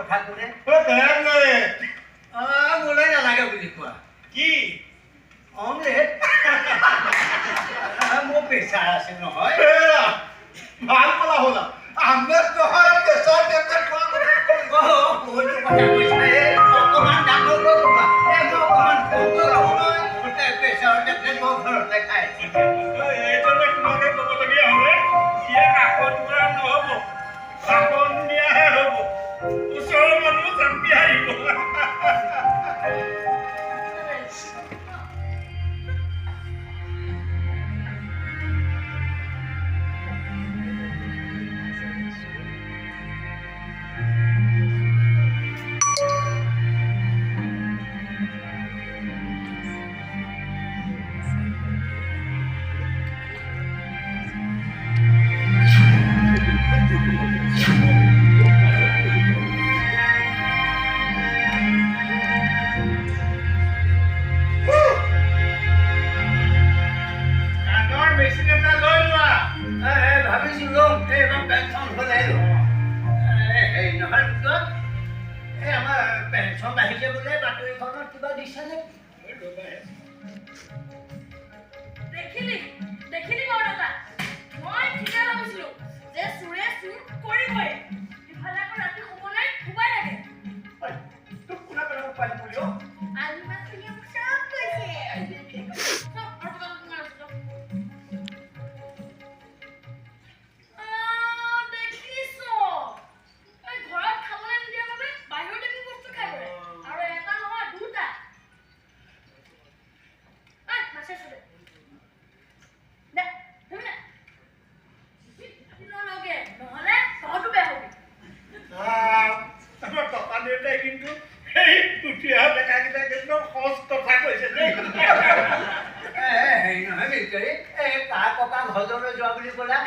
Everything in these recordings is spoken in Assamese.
কথা শুনে தம்பியா இப்போ ঘটনাত কিবা দিছানে দাদা। মই ঠিকে ভাবিছিলো যে চোৰে চোৰ কৰিবই। ইফালে আকৌ ৰাতি শুবলৈ খুবাই লাগে। তোক কোনে পেলাব ককা ঘৰলৈ যোৱা বুলি ক'লা?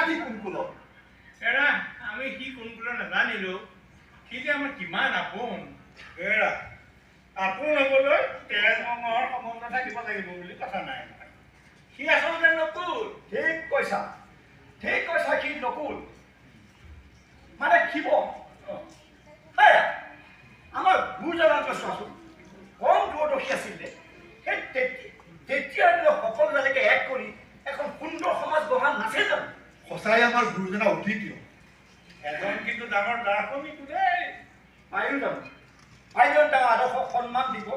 কি কোন এৰা আমি সি কোনগুলো নাজানিলো সি যে আমাৰ কিমান আপোন এৰা আপোন হ'বলৈ তেজ মঙহৰ সম্বন্ধ থাকিব লাগিব বুলি কথা ঠিক কৈছা সি নকুল মানে শিৱ হে, আমাৰ গুৰুজনাকে চোৱাচোন কম দূৰদৰ্শী আছিলে সেই তেতিয়াৰ দিনত সকলো যেনেকে এক কৰি এখন সুন্দৰ সমাজ গঢ়া নাছিল জানো সঁচাই আমাৰ গুৰুজনা অদ্বিতীয়। এজন কিন্তু ডাঙৰ দাৰ্শনিকো দেই পাৰিও জানো পাৰিলেও তেওঁ আদৰ্শক সন্মান দিব।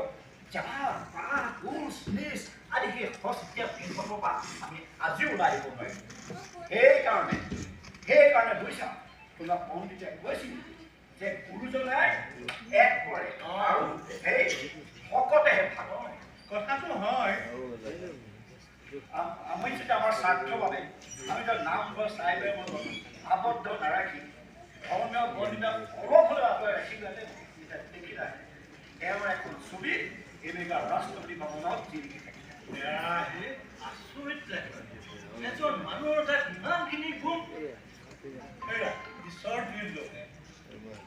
যাৰ পাহ কোচ নিচ আদি সেই সস্তীয়া পিছফালৰ পৰা আমি আজিও ওলাই আহিব নোৱাৰিম। সেইকাৰণে সেইকাৰণে বুজিছা তোমাক পণ্ডিতে কৈছিল যে গুৰুজনাই এক কৰে। আৰু সেই ভকতেহে ভাগ কথাটো হয় আম- যদি আমাৰ স্বাৰ্থৰ বাবে আমি যদি নামঘৰ চাইবে মনত আবদ্ধ নাৰাখি ধৰ্মীয় বৰ্ণিতা অলপ হ'লেও আগুৱাই ৰাখিব লাগে দেখিলা তেওঁৰ এখন ছবি এনেকুৱা ৰাষ্ট্ৰপতি ভৱনত জিলিকি থাকিলে। আচৰিত এজন মানুহৰ তাত ইমানখিনি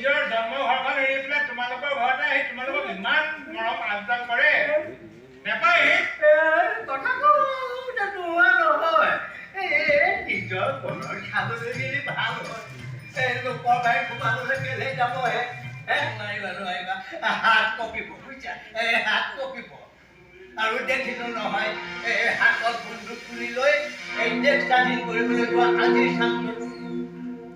নিজৰ জন্ম ঘৰখন এৰি পেলাই তোমালোকৰ ঘৰতে আহি তোমালোকক ইমান মৰম আপডাল কৰে। নেপায় নিজৰ ঘৰৰ খাবলৈ দিলে ভালো হয়। এই লোকৰ নোৱাৰিবা নোৱাৰিবা। হাত কঁপিব বুজিছা এই হাত কঁপিব। আৰু দেখিলো নহয় এই দেশ স্বাধীন কৰিবলৈ যোৱা আজিৰ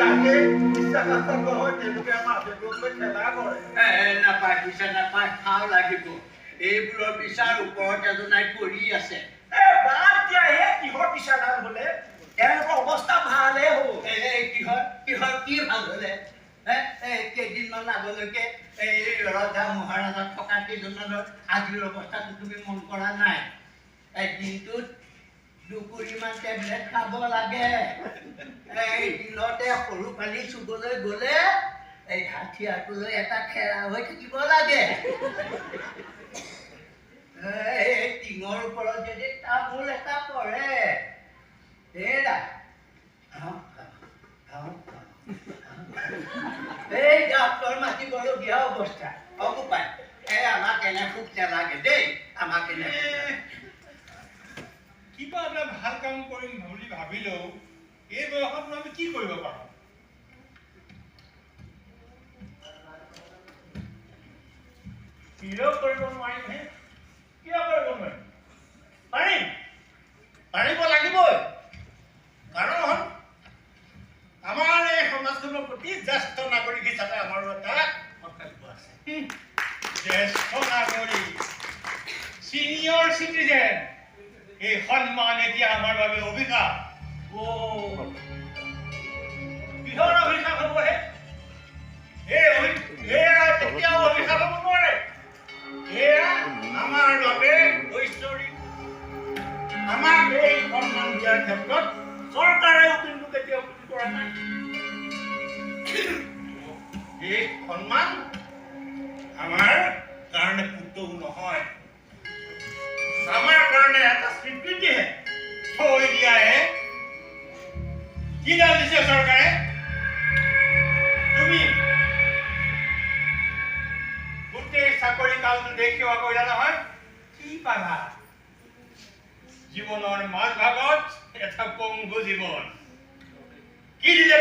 তাকে বিশ্বাসঘাতকৰ হৈ তেওঁলোকে আমাৰ দেশলৈ খেলা কৰে। এ নাপায় পিছে নাপায় খাওঁ লাগিব। এইবোৰৰ বিচাৰ ওপৰত এজনাই পৰি আছে। এ বাদ দিয়া হে কিহৰ পিছাডাল হলে? তেওঁলোকৰ অৱস্থা ভালেই হ'ল। এ, কিহৰ কিহৰ কি ভালো হলে? হে কেইদিনমান আগলৈকে এই ৰজা মহাৰাজা থকা কেইজনমানৰ আজিৰ অৱস্থাটো তুমি মন কৰা নাই। দিনটোত দুকুৰিমান টেবলেট খাব লাগে। এই দিনতে সৰু পানী চুবলৈ গ'লে এই হাথিয়াৰটোলৈ এটা খেৰা হৈ থাকিব লাগে। এই টিঙৰ ওপৰত যদি তামোল এটা পৰে এৰা এই ডাক্তৰ মাতিবলগীয়া অৱস্থা অকুপাই এই আমাক এনে খুব নালাগে দেই আমাক এনে খুব নালাগে। কিবা এটা ভাল কাম কৰিম বুলি ভাবিলেও এই বয়সতনো আমি কি কৰিব পাৰোঁ? কিয় কৰিব নোৱাৰিম হে? কিয় কৰিব নোৱাৰিম? পাৰিম। পাৰিব লাগিবই। কাৰণ হ'ল আমাৰ এই সমাজখনৰ প্ৰতি জ্যেষ্ঠ নাগৰিক হিচাপে আমাৰো এটা কৰ্তব্য আছে। জ্যেষ্ঠ নাগৰিক। চিনিয়ৰ চিটিজেন এই সন্মান এতিয়া আমাৰ বাবে অভিশাপ? অ' কিহৰ অভিশাপ হ'ব হে? এই অভি- এয়া কেতিয়াও অভিশাপ হ'ব নোৱাৰে। এয়া আমাৰ বাবে ঐশ্বৰিক। আমাক এই সন্মান দিয়াৰ ক্ষেত্ৰত চৰকাৰেও কিন্তু কেতিয়াও ক্ষতি কৰা নাই। এই সন্মান কি দাল তুমি? গোটেই চাকৰি কালটো সেৱা কৰিলা নহয় কি পালা জীৱনৰ মাজভাগত এটা পংগু জীৱন কি দিলে